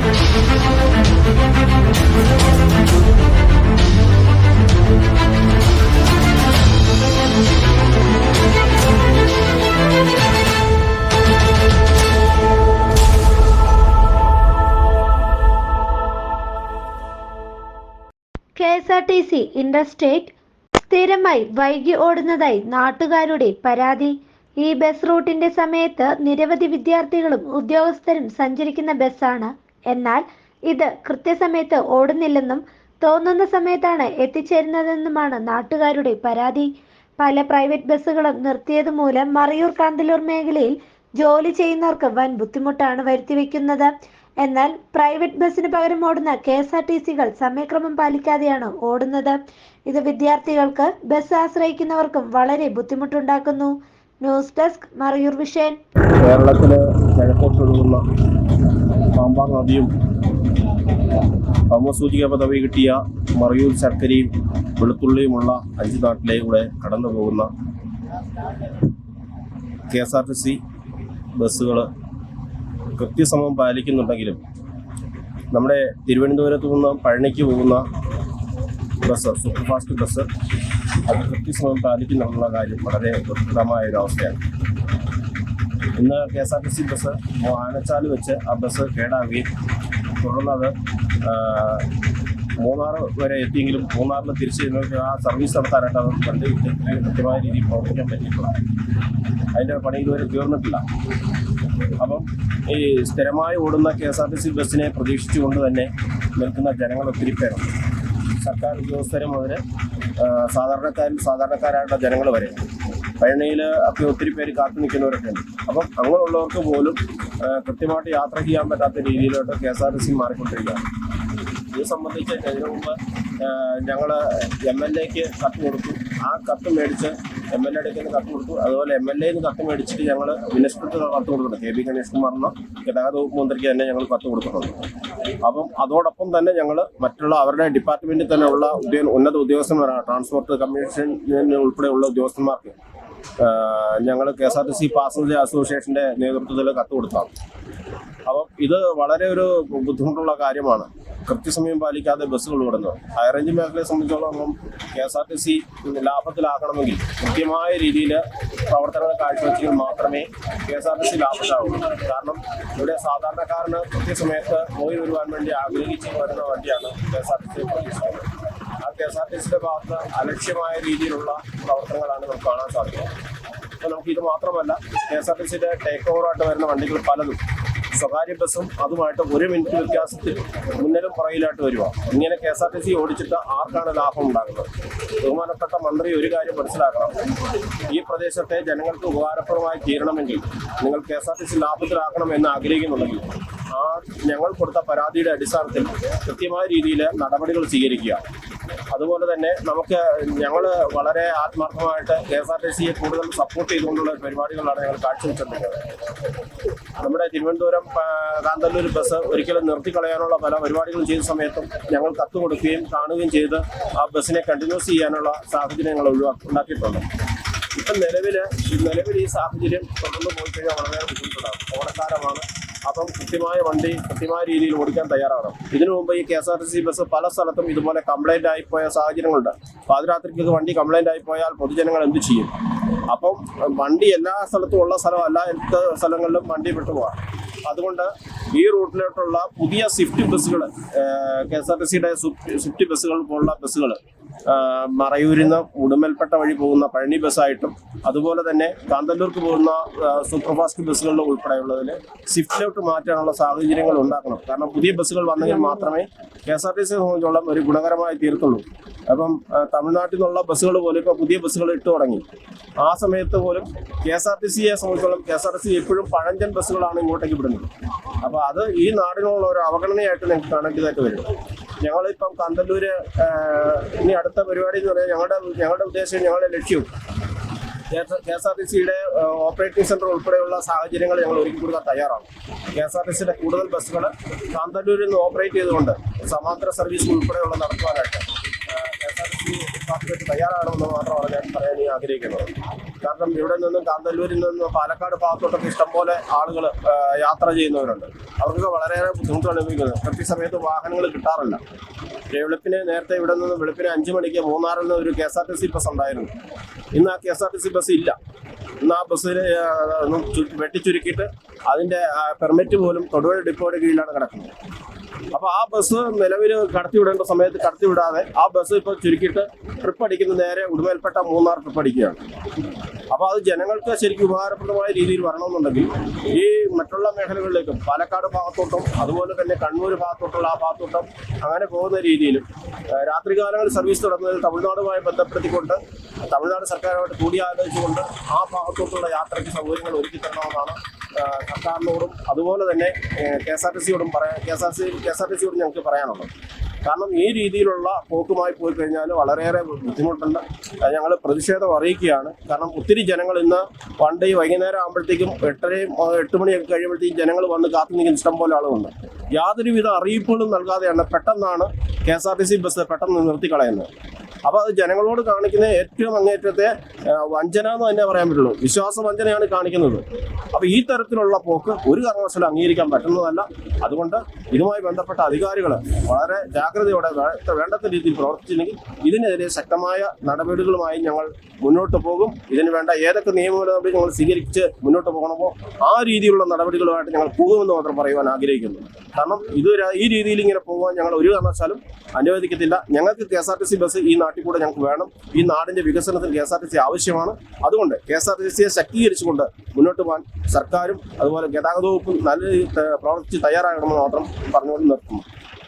K S R T C interstate സ്ഥിരമായി വൈകി ഓടുന്നതായി നാട്ടുകാരുടെ പരാതി. ഈ ബസ് റൂട്ടിന്റെ സമയത്ത് നിരവധി വിദ്യാർത്ഥികളും ഉദ്യോഗസ്ഥരും സഞ്ചരിക്കുന്ന ബസ്സാണ് എന്നാൽ ഇത് കൃത്യസമയത്ത് ഓടുന്നില്ലെന്നും തോന്നുന്ന സമയത്താണ് എത്തിച്ചേരുന്നതെന്നുമാണ് നാട്ടുകാരുടെ പരാതി. പല പ്രൈവറ്റ് ബസ്സുകളും നിർത്തിയത് മൂലം മറയൂർ കാന്തല്ലൂർ മേഖലയിൽ ജോലി ചെയ്യുന്നവർക്ക് വൻ ബുദ്ധിമുട്ടാണ് വരുത്തിവെക്കുന്നത്. എന്നാൽ പ്രൈവറ്റ് ബസ്സിന് പകരം ഓടുന്ന കെ എസ് ആർ ടി സികൾ സമയക്രമം പാലിക്കാതെയാണ് ഓടുന്നത്. ഇത് വിദ്യാർത്ഥികൾക്ക് ബസ് ആശ്രയിക്കുന്നവർക്കും വളരെ ബുദ്ധിമുട്ടുണ്ടാക്കുന്നു. ന്യൂസ് ഡെസ്ക് മറയൂർ വിഷയൻ കേരളത്തിലെ പാമ്പാർ നദിയും ഭൗമസൂചിക പദവി കിട്ടിയ മറയൂർ ശർക്കരയും വെളുത്തുള്ളിയുമുള്ള അഞ്ച് നാട്ടിലേക്കൂടെ കടന്നു പോകുന്ന K S R T C ബസ്സുകൾ കൃത്യസമയം പാലിക്കുന്നുണ്ടെങ്കിലും നമ്മുടെ തിരുവനന്തപുരത്ത് നിന്ന് പഴനിക്ക് പോകുന്ന ബസ് സൂപ്പർ ഫാസ്റ്റ് ബസ് അത് കൃത്യസമയം പാലിക്കുന്നുള്ള കാര്യം വളരെ ദുർഘടമായ ഒരു അവസ്ഥയാണ് ഇന്ന് K S R T C bus Anachal വെച്ച് ആ ബസ് കേടാവുകയും തുടർന്ന് അത് മൂന്നാർ വരെ എത്തിയെങ്കിലും മൂന്നാറിൽ തിരിച്ച് ആ സർവീസ് നടത്താനായിട്ട് അത് വണ്ടി കൃത്യമായ രീതിയിൽ പ്രവർത്തിക്കാൻ പറ്റിയിട്ടില്ല അതിന്റെ പണി ഇതുവരെ തീർന്നിട്ടില്ല. അപ്പം ഈ സ്ഥിരമായി ഓടുന്ന K S R T C ബസ്സിനെ പ്രതീക്ഷിച്ചുകൊണ്ട് തന്നെ നിൽക്കുന്ന ജനങ്ങൾ ഒത്തിരി പേരുണ്ട്. സർക്കാർ ഉദ്യോഗസ്ഥരും മുതൽ സാധാരണക്കാരിൽ സാധാരണക്കാരായിട്ടുള്ള ജനങ്ങൾ വരെ. പഴനിയിൽ ഒക്കെ ഒത്തിരി പേര് കാത്തു നിൽക്കുന്നവരൊക്കെ ഉണ്ട്. അപ്പം അങ്ങനെയുള്ളവർക്ക് പോലും കൃത്യമായിട്ട് യാത്ര ചെയ്യാൻ പറ്റാത്ത രീതിയിലോട്ട് K S R T C മാറിക്കൊണ്ടിരിക്കുകയാണ്. ഇത് സംബന്ധിച്ച് ഇതിനു മുമ്പ് ഞങ്ങൾ എം എൽ എക്ക് കത്ത് കൊടുത്തു. ആ കത്ത് മേടിച്ച് എം എൽ എയുടെ കത്ത് കൊടുത്തു. അതുപോലെ എം എൽ എന്ന് കത്ത് മേടിച്ചിട്ട് ഞങ്ങൾ മിനിസ്റ്റർക്ക് കത്ത് കൊടുത്തിട്ടുണ്ട്. കെ പി ഗണേഷ് കുമാർ എന്ന ഗതാഗത വകുപ്പ് മന്ത്രിക്ക് തന്നെ ഞങ്ങൾ കത്ത് കൊടുത്തിട്ടുണ്ട്. അപ്പം അതോടൊപ്പം തന്നെ ഞങ്ങൾ മറ്റുള്ള അവരുടെ ഡിപ്പാർട്ട്മെന്റിൽ തന്നെ ഉള്ള ഉദ്യോഗ ഉന്നത ഉദ്യോഗസ്ഥന്മാരാണ്. ട്രാൻസ്പോർട്ട് കമ്മീഷൻ ഉൾപ്പെടെയുള്ള ഉദ്യോഗസ്ഥന്മാർക്ക് ഞങ്ങൾ K S R T C passenger അസോസിയേഷന്റെ നേതൃത്വത്തിൽ കത്ത് കൊടുത്താണ്. അപ്പം ഇത് വളരെ ഒരു ബുദ്ധിമുട്ടുള്ള കാര്യമാണ്. കൃത്യസമയം പാലിക്കാതെ ബസ്സുകൾ ഓടുന്നത്. ഹൈറേഞ്ച് മേഖലയെ സംബന്ധിച്ചോളം K S R T C ലാഭത്തിലാക്കണമെങ്കിൽ കൃത്യമായ രീതിയിൽ പ്രവർത്തനങ്ങൾ കാഴ്ചവെച്ചെങ്കിൽ മാത്രമേ K S R T C ലാഭത്തിലാവുള്ളൂ. കാരണം ഇവിടെ സാധാരണക്കാരന് കൃത്യസമയത്ത് പോയി വരുവാൻ വേണ്ടി ആഗ്രഹിച്ച് വരുന്ന വണ്ടിയാണ് K S R T C K S R T സിയുടെ ഭാഗത്ത് അലക്ഷ്യമായ രീതിയിലുള്ള പ്രവർത്തനങ്ങളാണ് നമുക്ക് കാണാൻ സാധിക്കുന്നത്. അപ്പോൾ നമുക്ക് ഇത് മാത്രമല്ല കെ എസ് ആർ ടി സിയുടെ ടേക്ക് ഓവറായിട്ട് വരുന്ന വണ്ടികൾ പലതും സ്വകാര്യ ബസ്സും അതുമായിട്ട് ഒരു മിനിറ്റ് വ്യത്യാസത്തിൽ മുന്നിലും പുറകിലായിട്ട് വരിക ഇങ്ങനെ K S R T C ഓടിച്ചിട്ട് ആർക്കാണ് ലാഭം ഉണ്ടാകുന്നത്? ബഹുമാനപ്പെട്ട മന്ത്രി ഒരു കാര്യം മനസ്സിലാക്കണം. ഈ പ്രദേശത്തെ ജനങ്ങൾക്ക് ഉപകാരപ്രദമായി തീരണമെങ്കിൽ നിങ്ങൾ K S R T C ലാഭത്തിലാക്കണം എന്ന് ആഗ്രഹിക്കുന്നുണ്ടെങ്കിൽ ആ ഞങ്ങൾ കൊടുത്ത പരാതിയുടെ അടിസ്ഥാനത്തിൽ കൃത്യമായ രീതിയിൽ നടപടികൾ സ്വീകരിക്കുക. അതുപോലെ തന്നെ നമുക്ക് ഞങ്ങൾ വളരെ ആത്മാർത്ഥമായിട്ട് കെ എസ് ആർ ടി സിയെ കൂടുതൽ സപ്പോർട്ട് ചെയ്തുകൊണ്ടുള്ള പരിപാടികളാണ് ഞങ്ങൾ കാഴ്ചവെച്ചിട്ടുള്ളത് നമ്മുടെ തിരുവനന്തപുരം കാന്തല്ലൂർ ബസ് ഒരിക്കലും നിർത്തിക്കളയാനുള്ള പല പരിപാടികളും ചെയ്ത സമയത്തും ഞങ്ങൾ കത്ത് കൊടുക്കുകയും കാണുകയും ചെയ്ത് ആ ബസ്സിനെ കണ്ടിന്യൂസ് ചെയ്യാനുള്ള സാഹചര്യം ഞങ്ങൾ ഒഴിവാക്കി ഉണ്ടാക്കിയിട്ടുണ്ട്. ഇപ്പം നിലവിൽ നിലവിൽ ഈ സാഹചര്യം തുടർന്ന് പോയി കഴിഞ്ഞാൽ വളരെ ബുദ്ധിമുട്ടുണ്ടാകും ഓണക്കാലമാണ്. അപ്പം കൃത്യമായ വണ്ടി കൃത്യമായ രീതിയിൽ ഓടിക്കാൻ തയ്യാറാണ്. ഇതിനു മുമ്പ് ഈ K S R T C bus പല സ്ഥലത്തും ഇതുപോലെ കംപ്ലൈന്റ് ആയിപ്പോയ സാഹചര്യങ്ങളുണ്ട്. പാതിരാത്രിക്ക് വണ്ടി കംപ്ലൈന്റ് ആയിപ്പോയാൽ പൊതുജനങ്ങൾ എന്ത് ചെയ്യും? അപ്പം വണ്ടി എല്ലാ സ്ഥലത്തും ഉള്ള സ്ഥലമല്ല എല്ലാ സ്ഥലങ്ങളിലും വണ്ടി വിട്ടുപോകാം അതുകൊണ്ട് ഈ റൂട്ടിലോട്ടുള്ള പുതിയ സ്വിഫ്റ്റ് ബസ്സുകൾ കെ എസ് ആർ ടി സിയുടെ സ്വിഫ്റ്റ് ബസ്സുകൾ പോലുള്ള ബസ്സുകൾ മറയൂരിൽ നിന്ന് ഉടുമൽപ്പെട്ട വഴി പോകുന്ന പഴനി ബസ്സായിട്ടും അതുപോലെ തന്നെ കാന്തല്ലൂർക്ക് പോകുന്ന സൂപ്പർ ഫാസ്റ്റ് ബസ്സുകളിൽ ഉൾപ്പെടെയുള്ളതിൽ സ്വിഫ്റ്റിലോട്ട് മാറ്റാനുള്ള സാഹചര്യങ്ങൾ ഉണ്ടാക്കണം. കാരണം പുതിയ ബസ്സുകൾ വന്നെങ്കിൽ മാത്രമേ കെ എസ് ആർ ടി സിയെ സംബന്ധിച്ചോളം ഒരു ഗുണകരമായി തീർത്തുള്ളൂ. അപ്പം തമിഴ്നാട്ടിൽ നിന്നുള്ള ബസ്സുകൾ പോലും ഇപ്പോൾ പുതിയ ബസ്സുകൾ ഇട്ടു തുടങ്ങി. ആ സമയത്ത് പോലും കെ എസ് ആർ ടി സിയെ സംബന്ധിച്ചോളം K S R T C എപ്പോഴും പഴഞ്ചൻ ബസ്സുകളാണ് ഇങ്ങോട്ടേക്ക് വിടുന്നത്. അപ്പോൾ അത് ഈ നാടിനുള്ള ഒരു അവഗണനയായിട്ട് ഞങ്ങൾക്ക് കാണേണ്ടതായിട്ട് വരും. ഞങ്ങളിപ്പം കാന്തല്ലൂര് ഇനി അടുത്ത പരിപാടി എന്ന് പറഞ്ഞാൽ ഞങ്ങളുടെ ഞങ്ങളുടെ ഉദ്ദേശം ഞങ്ങളുടെ ലക്ഷ്യം കെ എസ് ആർ ടി സിയുടെ ഓപ്പറേറ്റിംഗ് സെന്റർ ഉൾപ്പെടെയുള്ള സാഹചര്യങ്ങൾ ഞങ്ങൾ ഒരുക്കി കൊടുക്കാൻ തയ്യാറാണ്. കെ എസ് ആർ ടി സിയുടെ കൂടുതൽ ബസ്സുകൾ കാന്തല്ലൂരിൽ നിന്ന് ഓപ്പറേറ്റ് ചെയ്തുകൊണ്ട് സമാന്തര സർവീസ് ഉൾപ്പെടെയുള്ള നടത്തുവാനായിട്ട് K S R T C തയ്യാറാണെന്ന് മാത്രമാണ് ഞാൻ പറയാൻ ആഗ്രഹിക്കുന്നത്. കാരണം ഇവിടെ നിന്നും കാന്തല്ലൂരിൽ നിന്നും പാലക്കാട് ഭാഗത്തോട്ടൊക്കെ ഇഷ്ടംപോലെ ആളുകൾ യാത്ര ചെയ്യുന്നവരുണ്ട്. അവർക്കൊക്കെ വളരെയേറെ ബുദ്ധിമുട്ട് അനുഭവിക്കുന്നത്. കൃത്യസമയത്ത് വാഹനങ്ങൾ കിട്ടാറില്ല. വെളുപ്പിന് നേരത്തെ ഇവിടെ നിന്ന് വെളുപ്പിന് അഞ്ച് മണിക്ക് മൂന്നാറിൽ നിന്ന് ഒരു K S R T C bus ഉണ്ടായിരുന്നു. ഇന്ന് ആ K S R T C bus ഇല്ല. ഇന്ന് ആ ബസ്സിൽ വെട്ടിച്ചുരുക്കിയിട്ട് അതിന്റെ പെർമിറ്റ് പോലും തൊടുപുഴ ഡിപ്പോയുടെ കീഴിലാണ് കിടക്കുന്നത്. അപ്പോൾ ആ ബസ് നിലവിൽ കടത്തിവിടേണ്ട സമയത്ത് കടത്തിവിടാതെ ആ ബസ് ഇപ്പോൾ ചുരുക്കിയിട്ട് ട്രിപ്പ് അടിക്കുന്ന നേരെ ഉടുമേൽപ്പെട്ട മൂന്നാർ ട്രിപ്പ് അടിക്കുകയാണ്. അപ്പൊ അത് ജനങ്ങൾക്ക് ശരിക്കും ഉപകാരപ്രദമായ രീതിയിൽ വരണമെന്നുണ്ടെങ്കിൽ ഈ മറ്റുള്ള മേഖലകളിലേക്കും പാലക്കാട് ഭാഗത്തോട്ടും അതുപോലെ തന്നെ കണ്ണൂർ ഭാഗത്തോട്ടുള്ള ആ ഭാഗത്തോട്ടും അങ്ങനെ പോകുന്ന രീതിയിലും രാത്രികാലങ്ങളിൽ സർവീസ് തുടങ്ങുന്നതിൽ തമിഴ്നാടുമായി ബന്ധപ്പെടുത്തിക്കൊണ്ട് തമിഴ്നാട് സർക്കാരുമായിട്ട് കൂടിയാലോചിച്ചുകൊണ്ട് ആ ഭാഗത്തോട്ടുള്ള യാത്രയ്ക്ക് സൗകര്യങ്ങൾ ഒരുക്കി തരണമെന്നാണ് സർക്കാരിനോടും അതുപോലെ തന്നെ കെ എസ് ആർ ടി സിയോടും പറയാൻ K S R C K S R T സിയോടും ഞങ്ങൾക്ക് പറയാനുള്ളത്. കാരണം ഈ രീതിയിലുള്ള പോക്കുമായി പോയി കഴിഞ്ഞാൽ വളരെയേറെ ബുദ്ധിമുട്ടുണ്ട്. ഞങ്ങൾ പ്രതിഷേധം അറിയിക്കുകയാണ്. കാരണം ഒത്തിരി ജനങ്ങൾ ഇന്ന് പണ്ട് ഈ വൈകുന്നേരം ആകുമ്പോഴത്തേക്കും എട്ടരയും എട്ട് മണിയൊക്കെ കഴിയുമ്പോഴത്തേക്കും ജനങ്ങൾ വന്ന് കാത്തു നിൽക്കുന്ന ഇഷ്ടം പോലെ ആളുകളുണ്ട്. യാതൊരുവിധ അറിയിപ്പുകളും നൽകാതെയാണ് പെട്ടെന്നാണ് K S R T C bus പെട്ടെന്ന് നിർത്തിക്കളയുന്നത്. അപ്പോൾ അത് ജനങ്ങളോട് കാണിക്കുന്ന ഏറ്റവും അങ്ങേറ്റത്തെ വഞ്ചന എന്ന് തന്നെ പറയാൻ പറ്റുള്ളൂ. വിശ്വാസ വഞ്ചനയാണ് കാണിക്കുന്നത്. അപ്പോൾ ഈ തരത്തിലുള്ള പോക്ക് ഒരു കാരണവശാലും അംഗീകരിക്കാൻ പറ്റുന്നതല്ല. അതുകൊണ്ട് ഇതുമായി ബന്ധപ്പെട്ട അധികാരികൾ വളരെ ജാഗ്രതയോടെ വേണ്ടത്ത രീതിയിൽ പ്രവർത്തിച്ചില്ലെങ്കിൽ ഇതിനെതിരെ ശക്തമായ നടപടികളുമായി ഞങ്ങൾ മുന്നോട്ട് പോകും. ഇതിന് വേണ്ട ഏതൊക്കെ നിയമ നടപടി ഞങ്ങൾ സ്വീകരിച്ച് മുന്നോട്ട് പോകണമോ ആ രീതിയിലുള്ള നടപടികളുമായിട്ട് ഞങ്ങൾ പോകുമെന്ന് മാത്രം പറയുവാൻ ആഗ്രഹിക്കുന്നു. കാരണം ഇത് ഈ രീതിയിൽ ഇങ്ങനെ പോകാൻ ഞങ്ങൾ ഒരു കാരണവശാലും അനുവദിക്കത്തില്ല. ഞങ്ങൾക്ക് K S R T C bus ഈ നാട്ടിൽ കൂടെ ഞങ്ങൾക്ക് വേണം. ഈ നാടിന്റെ വികസനത്തിന് K S R T C ആവശ്യമാണ്. അതുകൊണ്ട് കെ എസ് ആർ ടി സിയെ ശക്തീകരിച്ചുകൊണ്ട് മുന്നോട്ട് പോകാൻ സർക്കാരും അതുപോലെ ഗതാഗത വകുപ്പും നല്ല പ്രവർത്തിച്ച് തയ്യാറാകണമെന്ന് മാത്രം പറഞ്ഞുകൊണ്ട് നിർത്തുന്നു.